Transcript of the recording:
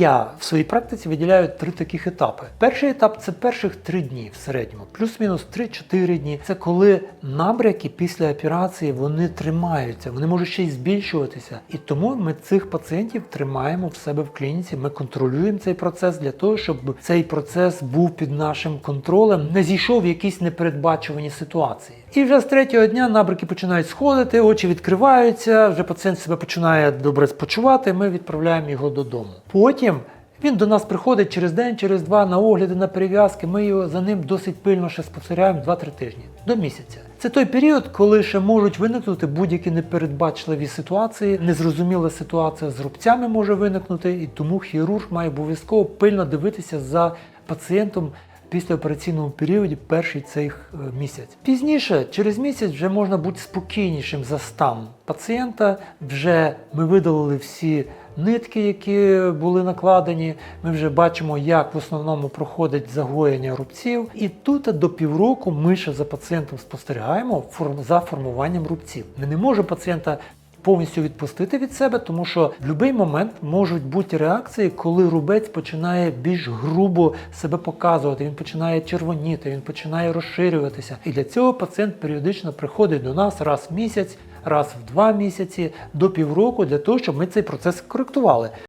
Я в своїй практиці виділяю три таких етапи. Перший етап це перших три дні в середньому, плюс-мінус 3-4 дні. Це коли набряки після операції вони тримаються, вони можуть ще й збільшуватися. І тому ми цих пацієнтів тримаємо в себе в клініці. Ми контролюємо цей процес для того, щоб цей процес був під нашим контролем, не зійшов в якісь непередбачувані ситуації. І вже з третього дня набряки починають сходити, очі відкриваються, вже пацієнт себе починає добре спочувати. Ми відправляємо його додому. Потім він до нас приходить через день, через два на огляди, на перев'язки. Ми його за ним досить пильно ще спостерігаємо 2-3 тижні до місяця. Це той період, коли ще можуть виникнути будь-які непередбачливі ситуації. Незрозуміла ситуація з рубцями може виникнути, і тому хірург має обов'язково пильно дивитися за пацієнтом післяопераційному періоді перший цей е, місяць. Пізніше, через місяць, вже можна бути спокійнішим за стан пацієнта. Вже ми видалили всі нитки, які були накладені. Ми вже бачимо, як в основному проходить загоєння рубців. І тут до півроку ми ще за пацієнтом спостерігаємо за формуванням рубців. Ми не можемо пацієнта повністю відпустити від себе, тому що в будь-який момент можуть бути реакції, коли рубець починає більш грубо себе показувати, він починає червоніти, він починає розширюватися. І для цього пацієнт періодично приходить до нас раз в місяць, раз в два місяці, до півроку, для того, щоб ми цей процес коректували.